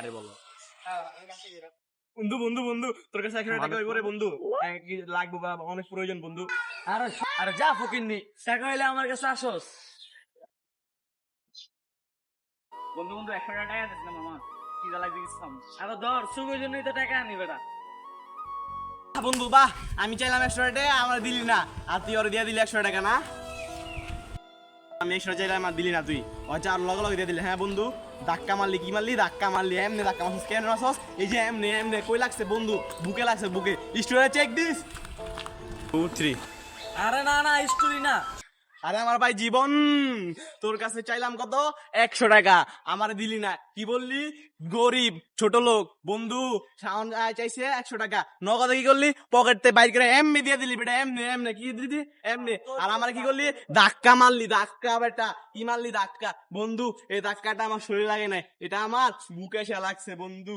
আরে বলো। বন্ধু বন্ধু বন্ধু তোর কাছে একশো টাকা করে বন্ধু। হ্যাঁ, কি লাগবে বা অনেক প্রয়োজন বন্ধু। আরে আরে যা টাকা হইলে আমার কাছে আসোস। বন্ধু বন্ধু একশো টাকা দিস না মামা। কি যা লাগবে ইসলাম আরে ধর সুগের জন্যই তো টাকা আনি বেটা। বন্ধু বাহ আমি চাইলাম একশো টাকা আমার দিলি না। আর তুই ওরে দিয়ে দিলি একশো টাকা না? আমি এক চাইলাম আমার দিলি না তুই। ও আর লগে লগে দিয়ে দিলি। হ্যাঁ বন্ধু ধাক্কা মারলি কি মারলি? ধাক্কা মারলি এমনি ধাক্কা মারছিস কেন আসস এই যে এমনি এমনি কই লাগছে বন্ধু? বুকে লাগছে বুকে। স্টোরে চেক দিস। টু থ্রি আরে না না স্টোরি না। আরে আমার ভাই জীবন, তোর কাছে চাইলাম কত? একশো টাকা। আমার দিলি না। কি বললি? গরিব, ছোট লোক, বন্ধু চাইছে একশো টাকা। নগদে কি করলি? পকেটতে বাইর করে এমনি দিয়ে দিলি বেটা, এমনি এমনি। কি দিলি এমনি। আর আমার কি করলি? ধাক্কা মারলি, ধাক্কা বেটা। কি মারলি? ধাক্কা। বন্ধু, এই ধাক্কাটা আমার শরীর লাগে নাই। এটা আমার বুকে এসে লাগছে, বন্ধু।